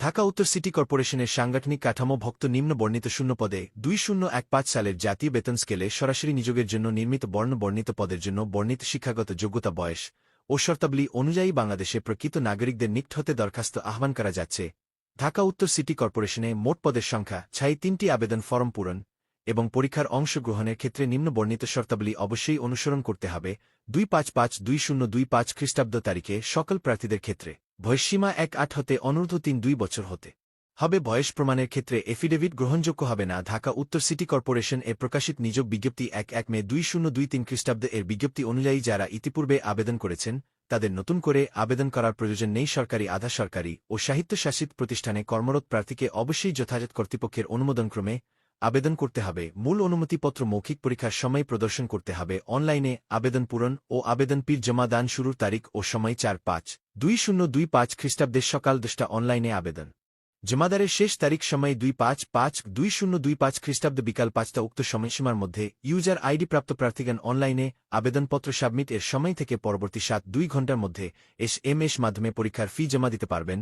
ঢাকা উত্তর সিটি কর্পোরেশনের সাংগঠনিক কাঠামো ভক্ত নিম্ন বর্ণিত শূন্য পদে দুই শূন্য এক পাঁচ সালের জাতীয় বেতন স্কেলে সরাসরি নিযোগের জন্য নির্মিত বর্ণ বর্ণিত পদের জন্য বর্ণিত শিক্ষাগত যোগ্যতা বয়স ও শর্তাবলী অনুযায়ী বাংলাদেশে প্রকৃত নাগরিকদের নিকট হতে দরখাস্ত আহ্বান করা যাচ্ছে। ঢাকা উত্তর সিটি কর্পোরেশনে মোট পদের সংখ্যা ছাই তিনটি আবেদন ফরম পূরণ এবং পরীক্ষার অংশগ্রহণের ক্ষেত্রে নিম্ন বর্ণিত শর্তাবলী অবশ্যই অনুসরণ করতে হবে দুই পাঁচ পাঁচ দুই শূন্য দুই পাঁচ খ্রিস্টাব্দ তারিখে সকল প্রার্থীদের ক্ষেত্রে। বয়সসীমা এক আট হতে অনূর্ধ্ব তিন দুই বছর হতে। হবে বয়স প্রমাণের ক্ষেত্রে এফিডেভিট গ্রহণযোগ্য হবে না। ঢাকা উত্তর সিটি কর্পোরেশন এ প্রকাশিত নিযোগ বিজ্ঞপ্তি এক এক মে দুই শূন্য দুই তিন খ্রিস্টাব্দে এর বিজ্ঞপ্তি অনুযায়ী যারা ইতিপূর্বে আবেদন করেছেন, তাদের নতুন করে আবেদন করার প্রয়োজন নেই সরকারি আধা সরকারি ও সাহিত্যশাসিত প্রতিষ্ঠানে কর্মরত প্রার্থীকে অবশ্যই যথাযথ কর্তৃপক্ষের অনুমোদনক্রমে আবেদন করতে হবে। মূল অনুমতিপত্র মৌখিক পরীক্ষার সময় প্রদর্শন করতে হবে। অনলাইনে আবেদন পূরণ ও আবেদন পীর জমা দান শুরুর তারিখ ও সময় চার পাঁচ দুই শূন্য দুই পাঁচ খ্রিস্টাব্দের সকাল দশটা অনলাইনে আবেদন। জমাদারের শেষ তারিখ সময় দুই পাঁচ পাঁচ দুই শূন্য দুই পাঁচ খ্রিস্টাব্দ বিকাল পাঁচটা উক্ত সময়সীমার মধ্যে ইউজার আইডি প্রাপ্ত প্রার্থীগণ অনলাইনে আবেদনপত্র সাবমিট এর সময় থেকে পরবর্তী সাত দুই ঘণ্টার মধ্যে এস এম এস মাধ্যমে পরীক্ষার ফি জমা দিতে পারবেন।